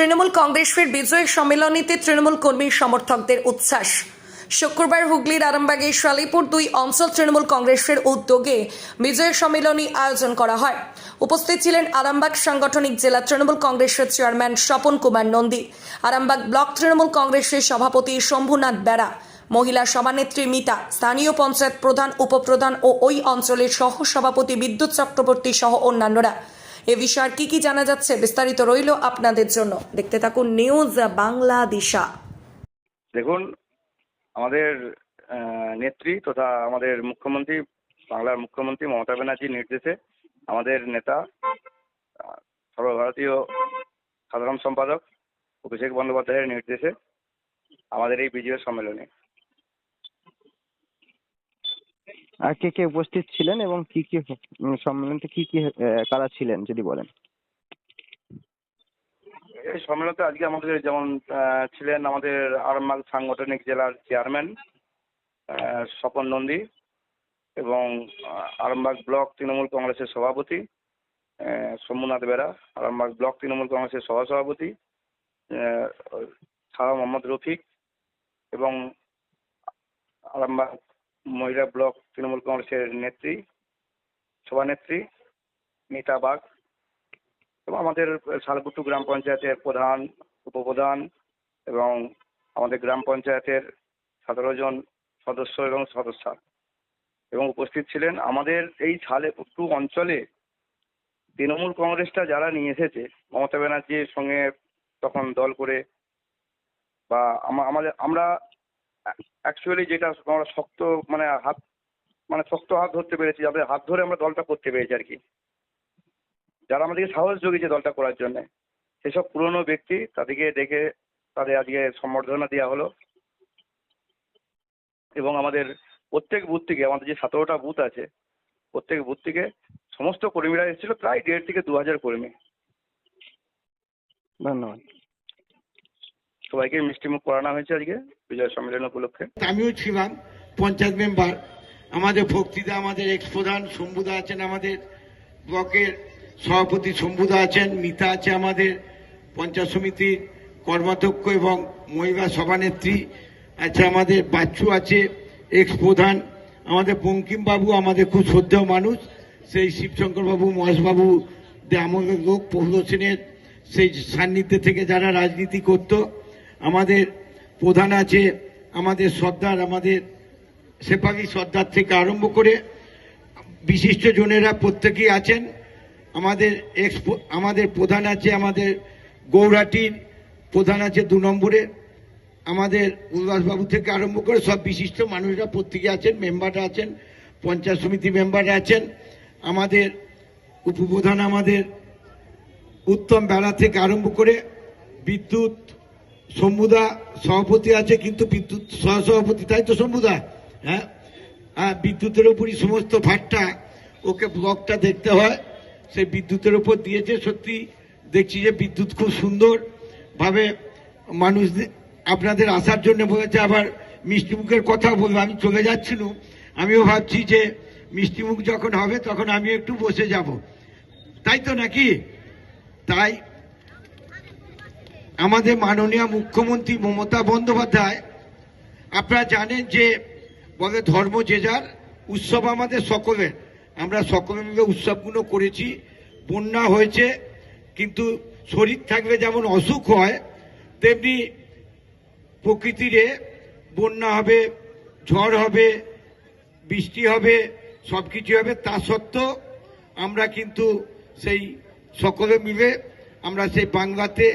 তৃণমূল কংগ্রেসের বিজয় সম্মেলনীতে তৃণমূল কর্মী সমর্থকদের উচ্ছ্বাস। শুক্রবার হুগলির আরামবাগের শালিপুর দুই অঞ্চল তৃণমূল কংগ্রেসের উদ্যোগে বিজয় সম্মেলনী আয়োজন করা হয়। উপস্থিত ছিলেন আরামবাগ সাংগঠনিক জেলা তৃণমূল কংগ্রেসের চেয়ারম্যান স্বপন কুমার নন্দী, আরামবাগ ব্লক তৃণমূল কংগ্রেসের সভাপতি শম্ভুনাথ বেড়া, মহিলা সভানেত্রী মিতা, স্থানীয় পঞ্চায়েত প্রধান, উপপ্রধান ও ওই অঞ্চলের সহ সভাপতি বিদ্যুৎ চক্রবর্তী সহ অন্যান্যরা। এ বিষয়ে আর কি কি জানা যাচ্ছে? বিস্তারিত রইল আপনাদের জন্য। দেখতে থাকুন নিউজ বাংলা দিশা দেখুন, আমাদের নেত্রী তথা আমাদের মুখ্যমন্ত্রী, বাংলার মুখ্যমন্ত্রী মমতা ব্যানার্জির নির্দেশে আমাদের নেতা, সর্বভারতীয় সাধারণ সম্পাদক অভিষেক বন্দ্যোপাধ্যায়ের নির্দেশে আমাদের এই বিজয় সম্মেলনে আর কে কে উপস্থিত ছিলেন এবং কি কি উম, সম্মেলনতে কি কি কারা ছিলেন যদি বলেন? এই সম্মেলনতে আজকে আমাদের যেমন ছিলেন আমাদের আরামবাগ সাংগঠনিক জেলার চেয়ারম্যান স্বপন নন্দী এবং আরামবাগ ব্লক তৃণমূল কংগ্রেসের সভাপতি শম্ভুনাথ বেরা আরামবাগ ব্লক তৃণমূল কংগ্রেসের সহসভাপতি শাহ মোহাম্মদ রফিক এবং আরামবাগ মহিলা ব্লক তৃণমূল কংগ্রেসের নেত্রী, সভানেত্রী মিতা বাগ এবং আমাদের শালকুট্টু গ্রাম পঞ্চায়েতের প্রধান, উপপ্রধান এবং আমাদের গ্রাম পঞ্চায়েতের সতেরো জন সদস্য এবং সদস্যা এবং উপস্থিত ছিলেন আমাদের এই শালেকুট্টু অঞ্চলে তৃণমূল কংগ্রেসটা যারা নিয়ে এসেছে, মমতা ব্যানার্জির সঙ্গে তখন দল করে বা আমাদের, আমরা অ্যাকচুয়ালি যেটা আমরা শক্ত মানে হাত মানে শক্ত হাত ধরতে পেরেছি, যাদের হাত ধরে আমরা দলটা করতে পেরেছি আর কি। যারা আমাদেরকে সাহস জুগিয়েছে দলটা করার জন্য, সেসব পুরনো ব্যক্তি তাদেরকে ডেকে তাদের আজকে সম্বর্ধনা দেওয়া হলো। এবং আমাদের প্রত্যেক বুথ থেকে আমাদের যে সতেরোটা বুথ আছে, প্রত্যেক বুথ থেকে সমস্ত কর্মীরা এসেছিল প্রায় দেড় থেকে দু হাজার কর্মী। ধন্যবাদ। সবাইকে মিষ্টিমুখ করানো হয়েছে আজকে, বিজয় সম্মেলন উপলক্ষে। আমিও ছিলাম পঞ্চায়েত মেম্বার। আমাদের ভক্তিদা, আমাদের এক্স প্রধান শম্ভুদা আছেন আমাদের ব্লকের সভাপতি শম্ভুদা আছেন, মিতা আছে আমাদের পঞ্চায়েত সমিতির কর্মাধ্যক্ষ এবং মহিলা সভানেত্রী আছে আমাদের, বাচ্চু আছে এক্স প্রধান আমাদের বঙ্কিম বাবু আমাদের খুব শ্রদ্ধেয় মানুষ, সেই শিবশঙ্কর বাবু মহেশবাবু আমাদের লোক সেনের সেই সান্নিধ্যে থেকে যারা রাজনীতি করত আমাদের প্রধান আছে, আমাদের সর্দার, আমাদের সেপাকি সর্দার থেকে আরম্ভ করে বিশিষ্ট জনেরা প্রত্যেকেই আছেন। আমাদের এক্স আমাদের প্রধান আছে আমাদের গৌরাটির, প্রধান আছে দু নম্বরে। আমাদের উল্লাসবাবু থেকে আরম্ভ করে সব বিশিষ্ট মানুষরা প্রত্যেকে আছেন, মেম্বাররা আছেন, পঞ্চায়েত সমিতি মেম্বাররা আছেন। আমাদের উপপ্রধান আমাদের উত্তম বেলা থেকে আরম্ভ করে বিদ্যুৎ শম্ভুদা সভাপতি আছে, কিন্তু বিদ্যুৎ সহসভাপতি, তাই তো শম্ভুদা হ্যাঁ? বিদ্যুতের উপরই সমস্ত ভাটটা ওকে ব্লকটা দেখতে হয়। সেই বিদ্যুতের উপর দিয়েছে, সত্যি দেখছি যে বিদ্যুৎ খুব সুন্দর ভাবে মানুষ আপনাদের আসার জন্য বলেছে, আবার মিষ্টিমুখের কথা বলব, আমি চলে যাচ্ছিলাম আমিও ভাবছি যে মিষ্টিমুখ যখন হবে, তখন আমি একটু বসে যাব। তাই তো নাকি? তাই আমাদের মাননীয় মুখ্যমন্ত্রী মমতা বন্দ্যোপাধ্যায়, আপনারা জানেন যে বলে ধর্ম যে যার, উৎসব আমাদের সকলের। আমরা সকলে মিলে উৎসবগুলো করেছি, বন্যা হয়েছে, কিন্তু শরীর থাকলে যেমন অসুখ হয়, তেমনি প্রকৃতিরে বন্যা হবে, ঝড় হবে, বৃষ্টি হবে সব কিছু হবে, তা সত্ত্বেও আমরা কিন্তু সেই সকলে মিলে আমরা সেই বাংলাতে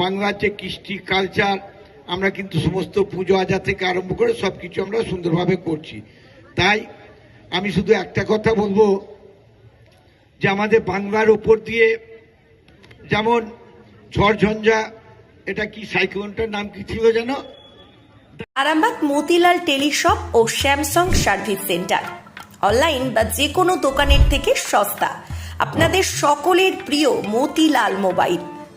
বাংলার যে কৃষ্টি কালচার, আমরা কিন্তু সমস্ত পুজো আজা থেকে আরম্ভ করে সব কিছু আমরা সুন্দরভাবে করছি। তাই আমি শুধু একটা কথা বলব যে আমাদের বাংলার উপর দিয়ে যেমন ঝড়ঝঞ্ঝা, এটা কি সাইক্লোনটার নাম কি ছিল জানো আরামবাগ মতিলাল টেলিশপ ও স্যামসাং সার্ভিস সেন্টার। অনলাইন বা যে কোনো দোকানের থেকে সস্তা। আপনাদের সকলের প্রিয় মতিলাল মোবাইল।